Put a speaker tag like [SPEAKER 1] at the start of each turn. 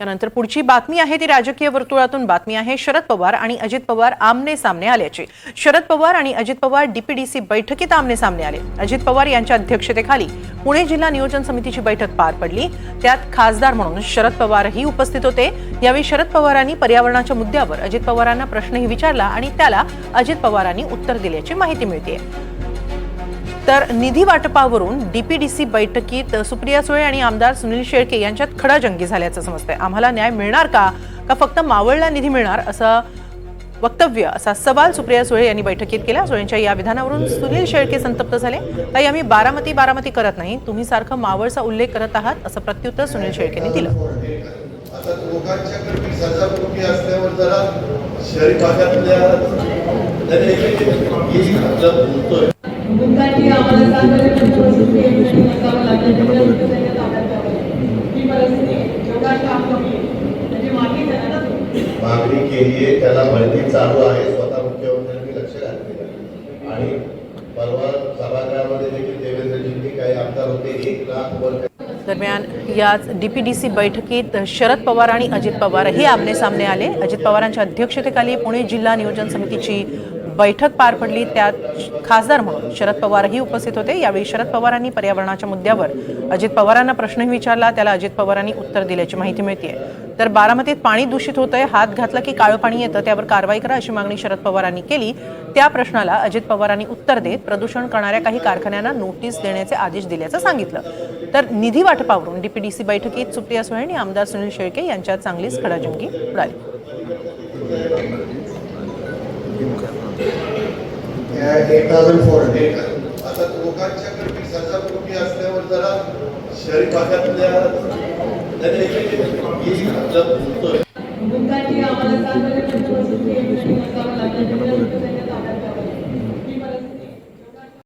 [SPEAKER 1] त्यानंतर पुढची बातमी आहे ती राजकीय वर्तुळातून बातमी आहे. शरद पवार आणि अजित पवार आमने सामने आल्याची. शरद पवार आणि अजित पवार डीपीडीसी बैठकीत आमने सामने आले. अजित पवार यांच्या अध्यक्षतेखाली पुणे जिल्हा नियोजन समितीची बैठक पार पडली. त्यात खासदार म्हणून शरद पवारही उपस्थित होते. यावेळी शरद पवारांनी पर्यावरणाच्या मुद्द्यावर अजित पवारांना प्रश्नही विचारला आणि त्याला अजित पवारांनी उत्तर दिल्याची माहिती मिळते तर निधी वाटपावरून डीपीडीसी बैठकीत सुप्रिया सुळे आणि आमदार सुनील शेळके यांच्यात खडाजंगी झाल्याचं समजतंय आम्हाला न्याय मिळणार का का फक्त मावळला निधी मिळणार असं वक्तव्य असा सवाल सुप्रिया सुळे यांनी बैठकीत केला सुळेंच्या या विधानावरून सुनील शेळके संतप्त झाले ताई आम्ही बारामती बारामती करत नाही तुम्ही सारखं मावळचा उल्लेख करत आहात असं प्रत्युत्तर सुनील शेळकेने दिलं
[SPEAKER 2] असल्यावर जरा शहरी भागातल्या
[SPEAKER 3] ना तुम्ही.
[SPEAKER 2] मागणी केली आहे त्याला भरती चालू आहे स्वतः मुख्यमंत्र्यांनी लक्ष घातले आणि परवा सभागृहामध्ये देखील देवेंद्रजींनी काही आमदार होते एक लाख वर
[SPEAKER 1] दरम्यान याच डी पी डी सी बैठकीत शरद पवार आणि अजित पवार हे आमने सामने आले. अजित पवारांच्या अध्यक्षतेखाली पुणे जिल्हा नियोजन समितीची बैठक पार पडली. त्यात खासदार म्हणून शरद पवारही उपस्थित होते. यावेळी शरद पवारांनी पर्यावरणाच्या मुद्द्यावर अजित पवारांना प्रश्नही विचारला. त्याला अजित पवारांनी उत्तर दिल्याची माहिती मिळते तर बारामतीत पाणी दूषित होतंय हात घातला की काळं पाणी येतं त्यावर कारवाई करा अशी मागणी शरद पवारांनी केली. त्या प्रश्नाला अजित पवारांनी उत्तर देत प्रदूषण करणाऱ्या काही कारखान्यांना नोटीस देण्याचे आदेश दिल्याचं सांगितलं. तर निधी वाटपावरून डीपीडीसी बैठकीत सुप्रिया सुळे आणि आमदार सुनील शेळके यांच्यात चांगलीच खडाजंगी उडाली.
[SPEAKER 2] आता असल्यावर जरा शहरी भागातल्या de adulto.